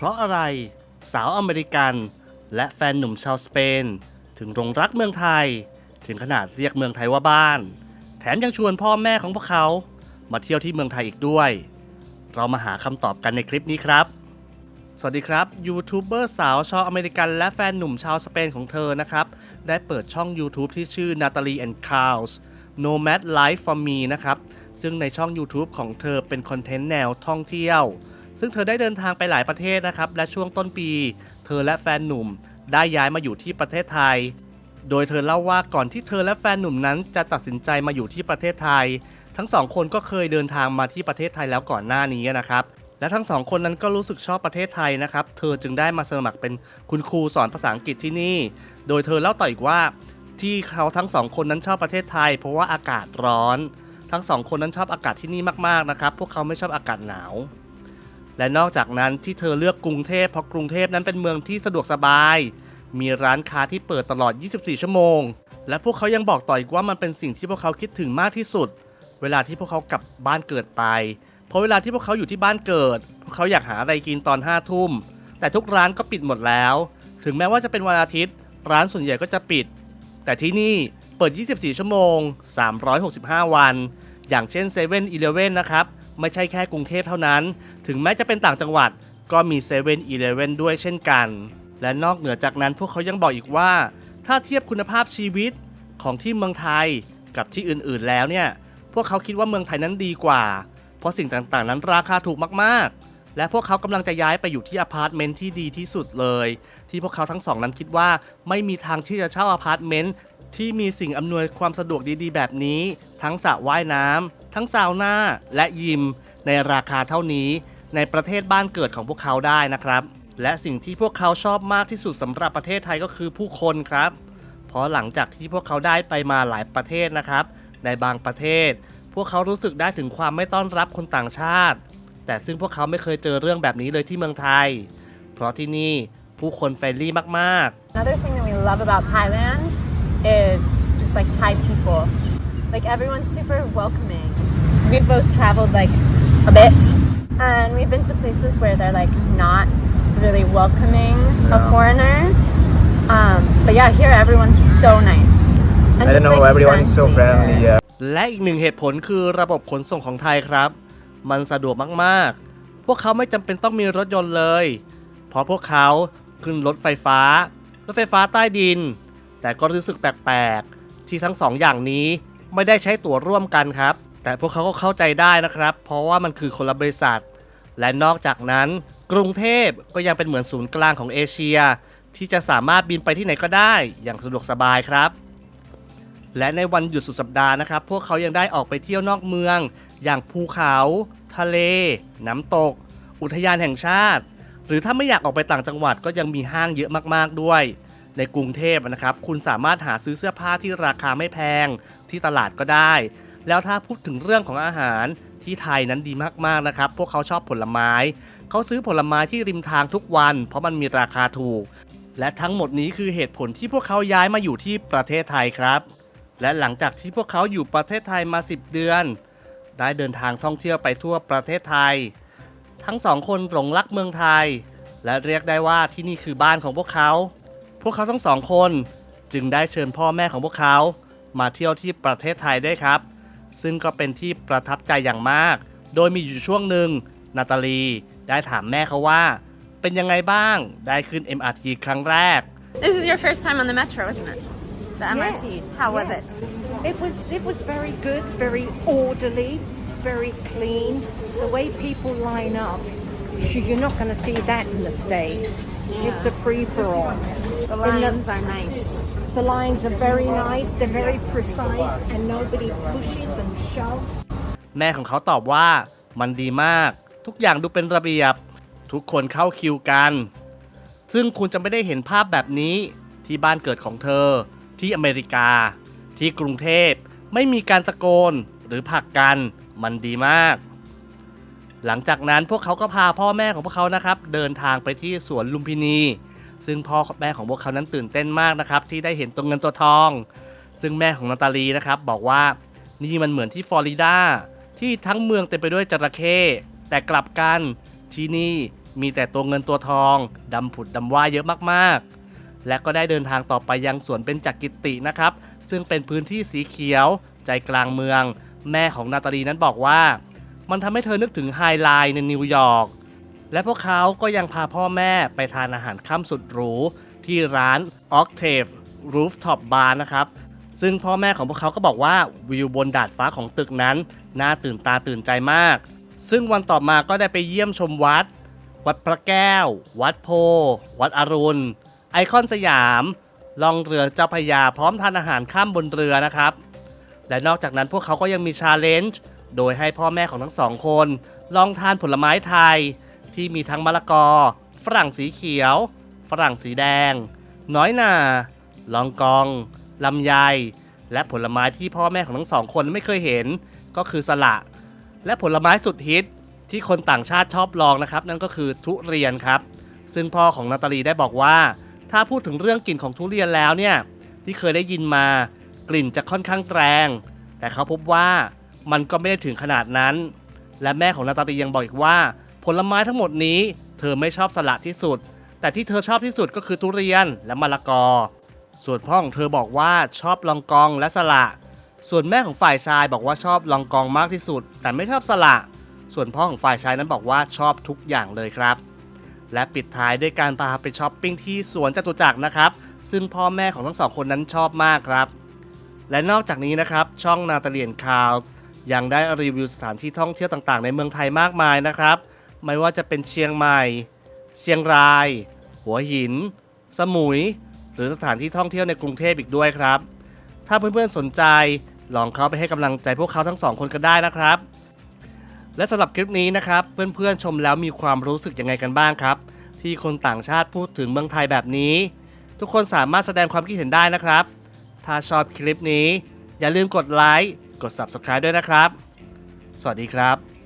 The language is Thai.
เพราะอะไรสาวอเมริกัน และแฟนหนุ่มชาวสเปน ถึงหลงรักเมืองไทย ถึงขนาดเรียกเมืองไทยว่าบ้าน แถมยังชวนพ่อแม่ของพวกเขา มาเที่ยวที่เมืองไทยอีกด้วย เรามาหาคำตอบกันในคลิปนี้ครับ สวัสดีครับยูทูบเบอร์สาวชาวอเมริกัน และแฟนหนุ่มชาวสเปนของเธอนะครับ ได้เปิดช่อง YouTube ที่ชื่อ Natalie and Carls Nomad Life for Me นะครับซึ่งในช่อง YouTube ของเธอเป็นคอนเทนต์แนวท่องเที่ยว ซึ่งเธอได้เดินทางไปหลายประเทศนะครับ และช่วงต้นปี เธอและแฟนหนุ่มได้ย้ายมาอยู่ที่ประเทศไทย โดยเธอเล่าว่าก่อนที่เธอและแฟนหนุ่มนั้นจะตัดสินใจมาอยู่ที่ประเทศไทย ทั้งสองคนก็เคยเดินทางมาที่ประเทศไทยแล้วก่อนหน้านี้นะครับ และทั้งสองคนนั้นก็รู้สึกชอบประเทศไทยนะครับ เธอจึงได้มาสมัครเป็นคุณครูสอนภาษาอังกฤษที่นี่ โดยเธอเล่าต่ออีกว่า ที่เขาทั้งสองคนนั้นชอบประเทศไทย เพราะว่าอากาศร้อน ทั้งสองคนนั้นชอบอากาศที่นี่มากๆนะครับ พวกเขาไม่ชอบอากาศหนาว และนอกจากนั้นที่เธอเลือกกรุงเทพเพราะกรุงเทพนั้นเป็นเมืองที่สะดวกสบาย มีร้านค้าที่เปิดตลอด 24 ชั่วโมง และพวกเขายังบอกต่ออีกว่ามันเป็นสิ่งที่พวกเขาคิดถึงมากที่สุด เวลาที่พวกเขากลับบ้านเกิดไป เพราะเวลาที่พวกเขาอยู่ที่บ้านเกิด พวกเขาอยากหาอะไรกินตอน5้าทุ่ม แต่ทุกร้านก็ปิดหมดแล้ว ถึงแม้ว่าจะเป็นวันอาทิตย์ ร้านส่วนใหญ่ก็จะปิด แต่ที่นี่เปิด 24 ชั่วโมง 365 วัน อย่างเช่น7 e เ e ่ e อนะครับ ไม่ใช่แค่กรุงเทพเท่านั้น ถึงแม้จะเป็นต่างจังหวัดก็มี7 e เ e ่ e อด้วยเช่นกัน และนอกเหนือจากนั้นพวกเขายังบอกอีกว่า ถ้าเทียบคุณภาพชีวิตของที่เมืองไทยกับที่อื่นๆแล้วเนี่ย พวกเขาคิดว่าเมืองไทยนั้นดีกว่า เพราะสิ่งต่างๆ นั้นราคาถูกมากๆ และพวกเขากำลังจะย้ายไปอยู่ที่อพาร์ตเมนต์ที่ดีที่สุดเลย ที่พวกเขาทั้งสองนั้นคิดว่าไม่มีทางที่จะเช่าอพาร์ตเมนต์ที่มีสิ่งอำนวยความสะดวกดีๆ แบบนี้ ทั้งสระว่ายน้ำทั้งซาวน่าและยิม ในราคาเท่านี้ ในประเทศบ้านเกิดของพวกเขาได้นะครับ และสิ่งที่พวกเขาชอบมากที่สุดสำหรับประเทศไทยก็คือผู้คนครับ เพราะหลังจากที่พวกเขาได้ไปมาหลายประเทศนะครับ ในบางประเทศ พวกเขารู้สึกได้ถึงความไม่ต้อนรับคนต่างชาติ แต่ซึ่งพวกเขาไม่เคยเจอเรื่องแบบนี้เลยที่เมืองไทย เพราะที่นี่ผู้คนเฟรนลี่มาก Another thing that we love about Thailand is just like Thai people. Like everyone's super welcoming. So we've both traveled like a bit and we've been to places where they're like not really welcoming of foreigners. Um, but yeah, here everyone's so nice. And I don't just, know, like, everyone is so friendly. here. Yeah. ๆและอีกหนึ่งเหตุผลคือระบบขนส่งของไทยครับ มันสะดวกมากๆ พวกเขาไม่จำเป็นต้องมีรถยนต์เลย เพราะพวกเขาขึ้นรถไฟฟ้า รถไฟฟ้าใต้ดิน แต่ก็รู้สึกแปลกๆ ที่ทั้งสองอย่างนี้ไม่ได้ใช้ตั๋วร่วมกันครับ แต่พวกเขาก็เข้าใจได้นะครับ เพราะว่ามันคือคนละบริษัท และนอกจากนั้น กรุงเทพก็ยังเป็นเหมือนศูนย์กลางของเอเชีย ที่จะสามารถบินไปที่ไหนก็ได้อย่างสะดวกสบายครับ และในวันหยุดสุดสัปดาห์นะครับ พวกเขายังได้ออกไปเที่ยวนอกเมือง อย่างภูเขา ทะเล น้ำตก อุทยานแห่งชาติ หรือถ้าไม่อยากออกไปต่างจังหวัดก็ยังมีห้างเยอะมากๆด้วย ในกรุงเทพนะครับ คุณสามารถหาซื้อเสื้อผ้าที่ราคาไม่แพงที่ตลาดก็ได้ แล้วถ้าพูดถึงเรื่องของอาหารที่ไทยนั้นดีมากๆนะครับ พวกเขาชอบผลไม้ เขาซื้อผลไม้ที่ริมทางทุกวัน เพราะมันมีราคาถูก และทั้งหมดนี้คือเหตุผลที่พวกเขาย้ายมาอยู่ที่ประเทศไทยครับ และหลังจากที่พวกเขาอยู่ประเทศไทยมา 10 เดือน ได้เดินทางท่องเที่ยวไปทั่วประเทศไทย ทั้งสองคนหลงรักเมืองไทย และเรียกได้ว่าที่นี่คือบ้านของพวกเขา พวกเขาทั้งสองคนจึงได้เชิญพ่อแม่ของพวกเขา มาเที่ยวที่ประเทศไทยได้ครับ ซึ่งก็เป็นที่ประทับใจอย่างมาก โดยมีอยู่ช่วงหนึ่งนาตาลีได้ถามแม่เขาว่า เป็นยังไงบ้างได้ขึ้น MRT ครั้งแรก This is your first time on the metro, isn't it? The MRT. How was yeah. it? It was it was very good, very orderly, very clean. The way people line up, you- you're not going to see that in the states. It's a free for all. The In the- lines are nice. The lines are very nice. They're very precise, and nobody pushes and shoves. แม่ของเขาตอบว่า มันดีมาก ทุกอย่างดูเป็นระเบียบ ทุกคนเข้าคิวกัน ซึ่งคุณจะไม่ได้เห็นภาพแบบนี้ที่บ้านเกิดของเธอ ที่อเมริกา ที่กรุงเทพไม่มีการตะโกนหรือผลักกัน มันดีมาก หลังจากนั้นพวกเขาก็พาพ่อแม่ของพวกเขานะครับ เดินทางไปที่สวนลุมพินี ซึ่งพ่อแม่ของพวกเขานั้นตื่นเต้นมากนะครับที่ได้เห็นตัวเงินตัวทอง ซึ่งแม่ของนาตาลีนะครับบอกว่านี่มันเหมือนที่ฟลอริดาที่ทั้งเมืองเต็มไปด้วยจระเข้แต่กลับกันที่นี่มีแต่ตัวเงินตัวทองดำผุดดำว่ายเยอะมากๆ และก็ได้เดินทางต่อไปยังสวนเป็นจักรกิตินะครับ ซึ่งเป็นพื้นที่สีเขียว ใจกลางเมือง แม่ของนาตาลีนั้นบอกว่า มันทำให้เธอนึกถึงไฮไลน์ในนิวยอร์ก และพวกเขาก็ยังพาพ่อแม่ไปทานอาหารค่ำสุดหรู ที่ร้าน Octave Rooftop Bar นะครับ ซึ่งพ่อแม่ของพวกเขาก็บอกว่าวิวบนดาดฟ้าของตึกนั้น น่าตื่นตาตื่นใจมาก ซึ่งวันต่อมาก็ได้ไปเยี่ยมชมวัด วัดพระแก้ว วัดโพ วัดอรุณ ไอคอนสยาม ล่องเรือเจ้าพยาพร้อมทานอาหารข้ามบนเรือนะครับ และนอกจากนั้นพวกเขาก็ยังมีชาเลนจ์โดยให้พ่อแม่ของทั้งสองคน ลองทานผลไม้ไทย ที่มีทั้งมะละกอ ฝรั่งสีเขียว ฝรั่งสีแดง น้อยหนาลองกองลำไย และผลไม้ที่พ่อแม่ของทั้งสองคนไม่เคยเห็นก็คือสละ และผลไม้สุดฮิตที่คนต่างชาติชอบลองนะครับ นั่นก็คือทุเรียนครับ ซึ่งพ่อของนาตาลีได้บอกว่า ถ้าพูดถึงเรื่องกลิ่นของทุเรียนแล้วเนี่ยที่เคยได้ยินมากลิ่นจะค่อนข้างแรง แต่เขาพบว่ามันก็ไม่ได้ถึงขนาดนั้น และแม่ของนาตาลียังบอกอีกว่า ผลไม้ทั้งหมดนี้ เธอไม่ชอบสละที่สุด แต่ที่เธอชอบที่สุดก็คือทุเรียนและมะละกอ ส่วนพ่อของเธอบอกว่าชอบลองกองและสละ ส่วนแม่ของฝ่ายชายบอกว่าชอบลองกองมากที่สุด แต่ไม่ชอบสละ ส่วนพ่อของฝ่ายชายนั้นบอกว่าชอบทุกอย่างเลยครับ และปิดท้ายด้วยการพาไปช้อปปิ้งที่สวนจตุจักรนะครับ ซึ่งพ่อแม่ของทั้งสองคนนั้นชอบมากครับ และนอกจากนี้นะครับช่องนาตาเลียนคาวส์ยังได้รีวิวสถานที่ท่องเที่ยวต่างๆ ในเมืองไทยมากมายนะครับ ไม่ว่าจะเป็นเชียงใหม่ เชียงราย หัวหิน สมุย หรือสถานที่ท่องเที่ยวในกรุงเทพอีกด้วยครับ ถ้าเพื่อนๆสนใจลองเข้าไปให้กำลังใจพวกเขาทั้งสองคนกันได้นะครับ และสำหรับคลิปนี้นะครับ เพื่อนๆชมแล้วมีความรู้สึกยังไงกันบ้างครับ ที่คนต่างชาติพูดถึงเมืองไทยแบบนี้ ทุกคนสามารถแสดงความคิดเห็นได้นะครับ ถ้าชอบคลิปนี้ อย่าลืมกดไลค์กด Subscribe ด้วยนะครับ สวัสดีครับ